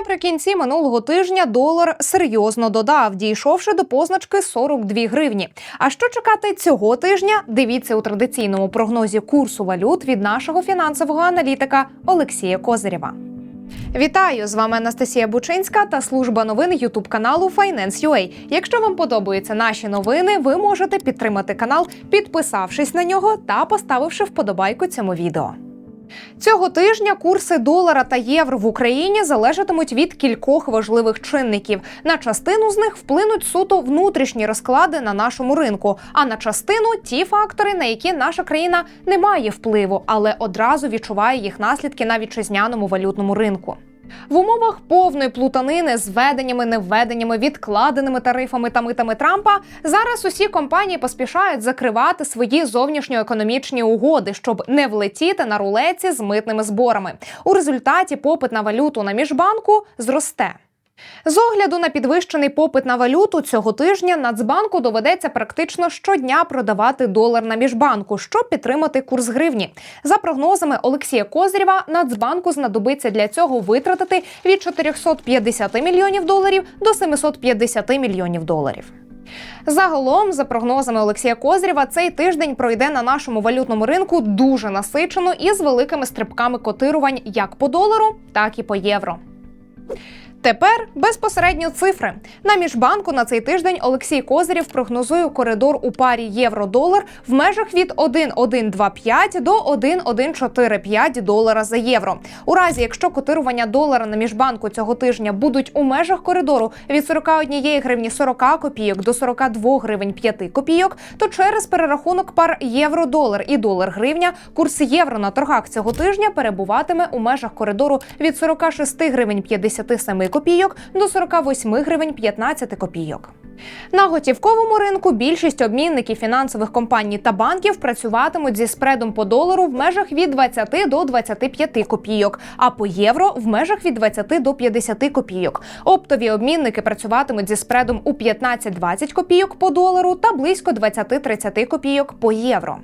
Наприкінці минулого тижня долар серйозно додав, дійшовши до позначки 42 гривні. А що чекати цього тижня? Дивіться у традиційному прогнозі курсу валют від нашого фінансового аналітика Олексія Козирєва. Вітаю з вами Анастасія Бучинська та служба новин Ютуб каналу Finance.ua. Якщо вам подобаються наші новини, ви можете підтримати канал, підписавшись на нього та поставивши вподобайку цьому відео. Цього тижня курси долара та євро в Україні залежатимуть від кількох важливих чинників. На частину з них вплинуть суто внутрішні розклади на нашому ринку, а на частину ті фактори, на які наша країна не має впливу, але одразу відчуває їх наслідки на вітчизняному валютному ринку. В умовах повної плутанини з введеннями, невведеннями, відкладеними тарифами та митами Трампа зараз усі компанії поспішають закривати свої зовнішньоекономічні угоди, щоб не влетіти на рулеці з митними зборами. У результаті попит на валюту на міжбанку зросте. З огляду на підвищений попит на валюту цього тижня Нацбанку доведеться практично щодня продавати долар на міжбанку, щоб підтримати курс гривні. За прогнозами Олексія Козирєва, Нацбанку знадобиться для цього витратити від 450 мільйонів доларів до 750 мільйонів доларів. Загалом, за прогнозами Олексія Козрєва, цей тиждень пройде на нашому валютному ринку дуже насичено і з великими стрибками котирувань як по долару, так і по євро. Тепер безпосередньо цифри на міжбанку на цей тиждень Олексій Козирєв прогнозує коридор у парі євро-долар в межах від 1,125 до 1,145 долара за євро. У разі, якщо котирування долара на міжбанку цього тижня будуть у межах коридору від 41 гривні 40 копійок до 42 гривень 5 копійок, то через перерахунок пар євро-долар і долар-гривня курс євро на торгах цього тижня перебуватиме у межах коридору від 46 гривень 57 копійок до 48 гривень 15 копійок. На готівковому ринку більшість обмінників фінансових компаній та банків працюватимуть зі спредом по долару в межах від 20 до 25 копійок, а по євро в межах від 20 до 50 копійок. Оптові обмінники працюватимуть зі спредом у 15-20 копійок по долару та близько 20-30 копійок по євро.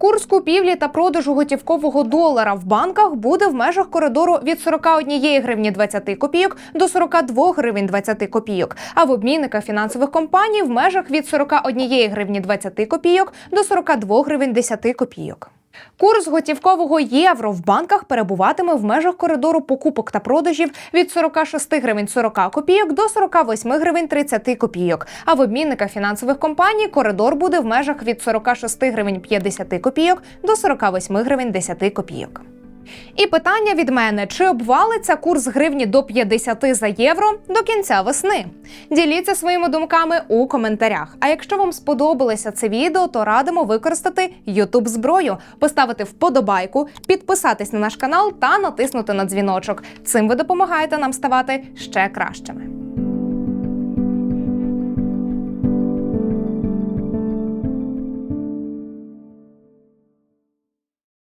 Курс купівлі та продажу готівкового долара в банках буде в межах коридору від 41 гривні 20 копійок до 42 гривень 20 копійок, а в обмінниках фінансових компаній в межах від 41 гривні 20 копійок до 42 гривень 10 копійок. Курс готівкового євро в банках перебуватиме в межах коридору покупок та продажів від 46 гривень 40 копійок до 48 гривень 30 копійок. А в обмінниках фінансових компаній коридор буде в межах від 46 гривень 50 копійок до 48 гривень 10 копійок. І питання від мене: чи обвалиться курс гривні до 50 за євро до кінця весни? Діліться своїми думками у коментарях. А якщо вам сподобалося це відео, то радимо використати youtube зброю, поставити вподобайку, підписатись на наш канал та натиснути на дзвіночок. Цим ви допомагаєте нам ставати ще кращими.